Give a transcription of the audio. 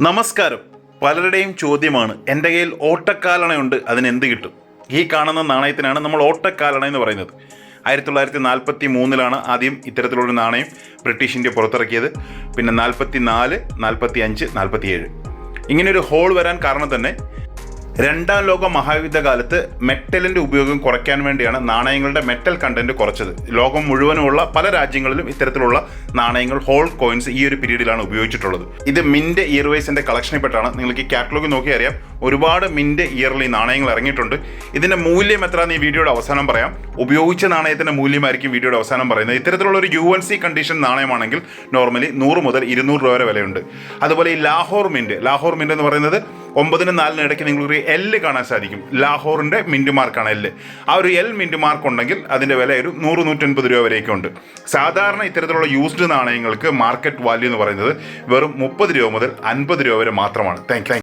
നമസ്കാരം. പലരുടെയും ചോദ്യമാണ് എന്റെ കയ്യിൽ ഓട്ടക്കാലണയുണ്ട് അതിന് എന്ത് കിട്ടും? ഈ കാണുന്ന നാണയത്തിനാണ് നമ്മൾ ഓട്ടക്കാലണ എന്ന് പറയുന്നത്. ആയിരത്തി തൊള്ളായിരത്തി നാൽപ്പത്തി മൂന്നിലാണ് ആദ്യം ഇത്തരത്തിലുള്ള നാണയം ബ്രിട്ടീഷ് ഇന്ത്യ പുറത്തിറക്കിയത്. പിന്നെ നാൽപ്പത്തി നാല് നാൽപ്പത്തി അഞ്ച് നാൽപ്പത്തി ഏഴ് ഇങ്ങനെയൊരു ഹോൾ വരാൻ കാരണം തന്നെ രണ്ടാം ലോക മഹായുദ്ധ കാലത്ത് മെറ്റലിന്റെ ഉപയോഗം കുറയ്ക്കാൻ വേണ്ടിയാണ് നാണയങ്ങളുടെ മെറ്റൽ കണ്ടന്റ് കുറച്ചത്. ലോകം മുഴുവനുമുള്ള പല രാജ്യങ്ങളിലും ഇത്തരത്തിലുള്ള നാണയങ്ങൾ ഹോൾ കോയിൻസ് ഈ ഒരു പീരീഡിലാണ് ഉപയോഗിച്ചിട്ടുള്ളത്. ഇത് മിന്റ് ഇയർവൈസിന്റെ കളക്ഷനിൽപ്പെട്ടാണ് നിങ്ങൾക്ക് ഈ കാറ്റലോഗ് നോക്കി അറിയാം. ഒരുപാട് മിന്റ് ഇയർലി നാണയങ്ങൾ ഇറങ്ങിയിട്ടുണ്ട്. ഇതിന്റെ മൂല്യം എത്രയാണെന്ന് ഈ വീഡിയോയുടെ അവസാനം പറയാം. ഉപയോഗിച്ച നാണയത്തിന്റെ മൂല്യമായിരിക്കും വീഡിയോയുടെ അവസാനം പറയുന്നത്. ഇത്തരത്തിലുള്ള ഒരു യു എൻ സി കണ്ടീഷൻ നാണയമാണെങ്കിൽ നോർമലി നൂറ് മുതൽ ഇരുന്നൂറ് രൂപ വരെ വിലയുണ്ട്. അതുപോലെ ഈ ലാഹോർ മിന്റ് ലാഹോർ മിന്റ് എന്ന് പറയുന്നത് ഒമ്പതിനും നാലിനും ഇടയ്ക്ക് നിങ്ങൾക്ക് എല്ല് കാണാൻ സാധിക്കും. ലാഹോറിന്റെ മിന്റ് മാർക്കാണ് എല്ല് ആ ഒരു എൽ മിന്റ് മാർക്ക് ഉണ്ടെങ്കിൽ അതിന്റെ വില ഒരു നൂറ് നൂറ്റൻപത് രൂപ വരെയൊക്കെ ഉണ്ട് സാധാരണ ഇത്തരത്തിലുള്ള യൂസ്ഡ് നാണയങ്ങൾക്ക് മാർക്കറ്റ് വാല്യൂ എന്ന് പറയുന്നത് വെറും മുപ്പത് രൂപ മുതൽ അൻപത് രൂപ വരെ മാത്രമാണ്. താങ്ക്